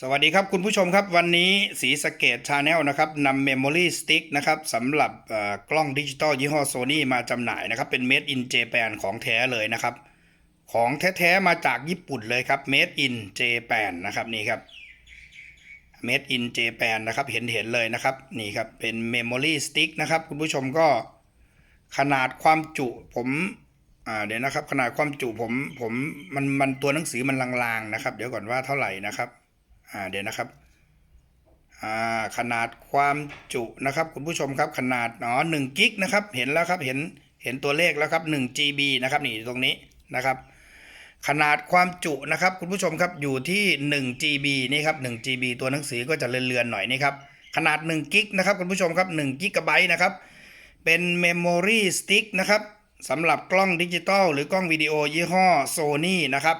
สวัสดีครับคุณผู้ชมครับวันนี้สีสเกตชาแนลนะครับนำเมมโมรี่สติ๊กนะครับสำหรับกล้องดิจิตอลยี่ห้อโซนี่มาจำหน่ายนะครับ เป็น Made in Japan ของแท้เลยนะครับ ของแท้ๆมาจากญี่ปุ่นเลยครับ Made in Japan นะครับนี่ครับ Made in Japan นะครับเห็นเห็นเลยนะครับนี่ครับเป็น Memory Stick นะครับคุณผู้ชมก็ขนาดความจุผมเดี๋ยวนะครับขนาดความจุผมผมมันมันตัวหนังสือมันลางๆนะครับ เดี๋ยวก่อนว่าเท่าไหร่นะครับ เดี๋ยวนะครับอ่าขนาดความจุนะครับคุณผู้ชมครับขนาดอ๋อหนึ่งกิกนะครับเห็นแล้วครับเห็นเห็นตัวเลขแล้วครับ1 GB นะครับนี่ตรงนี้นะครับขนาดความจุนะครับคุณผู้ชมครับอยู่ที่1 GB นี่ครับ1 GB ตัวหนังสือก็จะเลือนๆหน่อยนี่ครับขนาด1กิกนะครับคุณผู้ชมครับ1กิกะไบต์นะครับเป็น Memory Stick นะครับสำหรับกล้องดิจิตอลหรือกล้องวิดีโอยี่ห้อ Sony นะครับ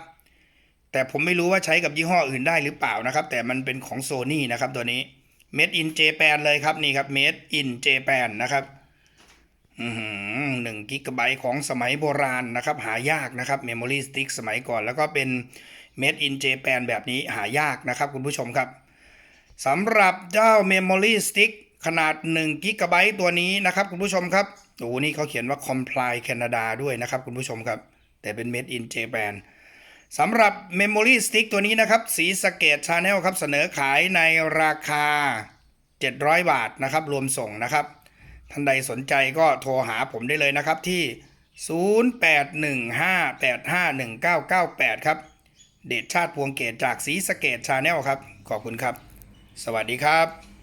แต่ผมไม่รู้ว่าใช้กับยี่ห้ออื่นได้หรือเปล่านะครับ แต่มันเป็นของโซ n y นะครับตัวนี้ Made in Japan เลยครับนี่ครับ Made in Japan นะครับหนึ่งกิกะไบต์ของสมัยโบราณนะครับ หายากนะครับ Memory Stick สมัยก่อน แล้วก็เป็น Made in Japan แบบนี้หายากนะครับคุณผู้ชมครับสำหรับเจ้า Memory Stick ขนาด1กิกะไบต์ตัวนี้นะครับคุณผู้ชมครับโอ้โหนี่เขาเขียนว่า Comply Canada ด้วยนะครับคุณผู้ชมครับ แต่เป็น Made in Japan สำหรับ Memory Stick ตัวนี้นะครับ สีสเกตชาแนลครับ เสนอขายในราคา 700 บาทนะครับ รวมส่งนะครับ ท่านใดสนใจก็โทรหาผมได้เลยนะครับที่ 0815851998 ครับ เดชชาติพวงเกตจากสีสเกตชาแนลครับ ขอบคุณครับ สวัสดีครับ